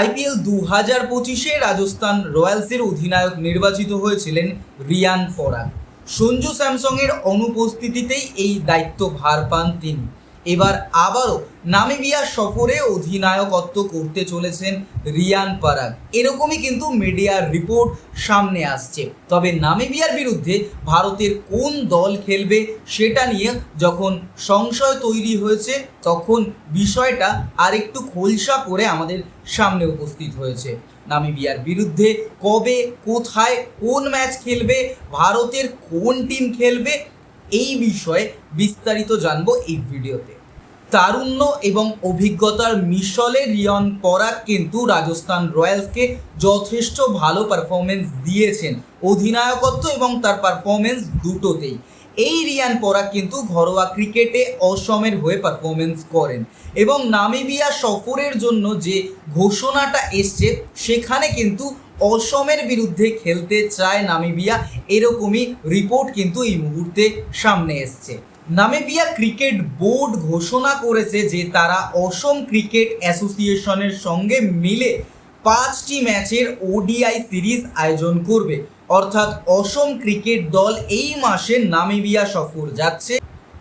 IPL দু হাজার পঁচিশে রাজস্থান রয়্যালসের অধিনায়ক নির্বাচিত হয়েছিলেন রিয়ান পরাগ। সঞ্জু স্যামসংয়ের অনুপস্থিতিতেই এই দায়িত্ব ভার পান তিনি। এবার আবারও নামিবিয়া সফরে অধিনায়কত্ব করতে চলেছেন রিয়ান পারাগ। এরকমই কিন্তু মিডিয়ার রিপোর্ট সামনে আসছে। তবে নামিবিয়ার বিরুদ্ধে ভারতের কোন দল খেলবে সেটা নিয়ে যখন সংশয় তৈরি হয়েছে, তখন বিষয়টা আরেকটু খোলসা করে আমাদের সামনে উপস্থিত হয়েছে। নামিবিয়ার বিরুদ্ধে কবে, কোথায়, কোন ম্যাচ খেলবে, ভারতের কোন টিম খেলবে এই বিষয়ে বিস্তারিত জানব এই ভিডিওতে। তারুণ্য এবং অভিজ্ঞতার মিশলে রিয়ন পরাগ কিন্তু রাজস্থান রয়্যালসকে যথেষ্ট ভালো পারফরমেন্স দিয়েছেন। অধিনায়কত্ব এবং তার পারফরমেন্স দুটোতেই। এই রিয়ান পরাগ কিন্তু ঘরোয়া ক্রিকেটে অসমের হয়ে পারফরমেন্স করেন এবং নামিবিয়া সফরের জন্য যে ঘোষণাটা এসছে, সেখানে কিন্তু অসমের বিরুদ্ধে খেলতে চায় নামিবিয়া। এরকমই রিপোর্ট কিন্তু এই মুহূর্তে সামনে এসছে। নামিবিয়া ক্রিকেট বোর্ড ঘোষণা করেছে যে তারা অসম ক্রিকেট অ্যাসোসিয়েশনের সঙ্গে মিলে পাঁচটি ম্যাচের ওডিআই সিরিজ আয়োজন করবে। অর্থাৎ অসম ক্রিকেট দল এই মাসে নামিবিয়া সফর যাচ্ছে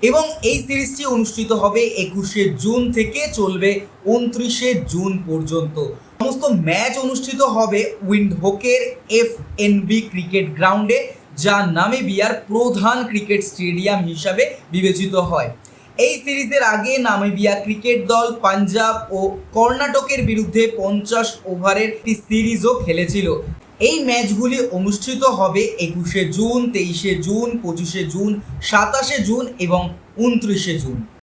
এবং এই সিরিজটি অনুষ্ঠিত হবে একুশে জুন থেকে চলবে উনত্রিশে জুন পর্যন্ত। সমস্ত ম্যাচ অনুষ্ঠিত হবে উইন্ডহোকের এফ এনবি ক্রিকেট গ্রাউন্ডে, যা নামিবিয়ার প্রধান ক্রিকেট স্টেডিয়াম হিসাবে বিবেচিত হয়। এই সিরিজের আগে নামিবিয়া ক্রিকেট দল পাঞ্জাব ও কর্ণাটকের বিরুদ্ধে পঞ্চাশ ওভারের একটি সিরিজও খেলেছিল। এই ম্যাচগুলি অনুষ্ঠিত হবে একুশে জুন, তেইশে জুন, পঁচিশে জুন, সাতাশে জুন এবং উনত্রিশে জুন।